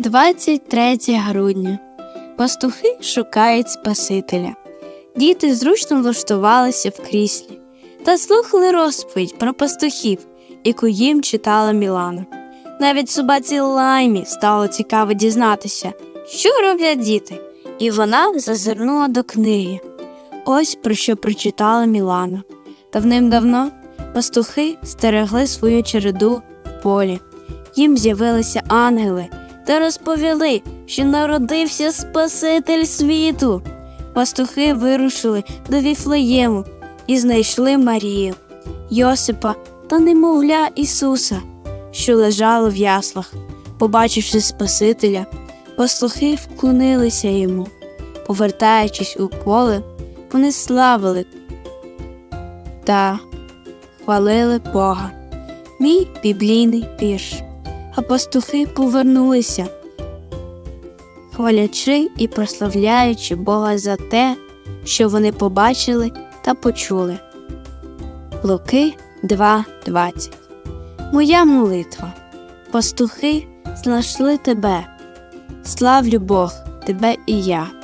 23 грудня. Пастухи шукають Спасителя. Діти зручно влаштувалися в кріслі та слухали розповідь про пастухів, яку їм читала Мілана. Навіть собаці Лаймі стало цікаво дізнатися, що роблять діти, і вона зазирнула до книги. Ось про що прочитала Мілана. Давним-давно пастухи стерегли свою череду в полі. Їм з'явилися ангели та розповіли, що народився Спаситель світу. Пастухи вирушили до Віфлеєму і знайшли Марію, Йосипа та немовля Ісуса, що лежало в яслах. Побачивши Спасителя, пастухи вклонилися йому. Повертаючись у поле, вони славили та хвалили Бога. Мій біблійний вірш. А пастухи повернулися, хвалячи і прославляючи Бога за те, що вони побачили та почули. Луки 2.20 Моя молитва. Пастухи знайшли тебе. Славлю Бог, тебе і я.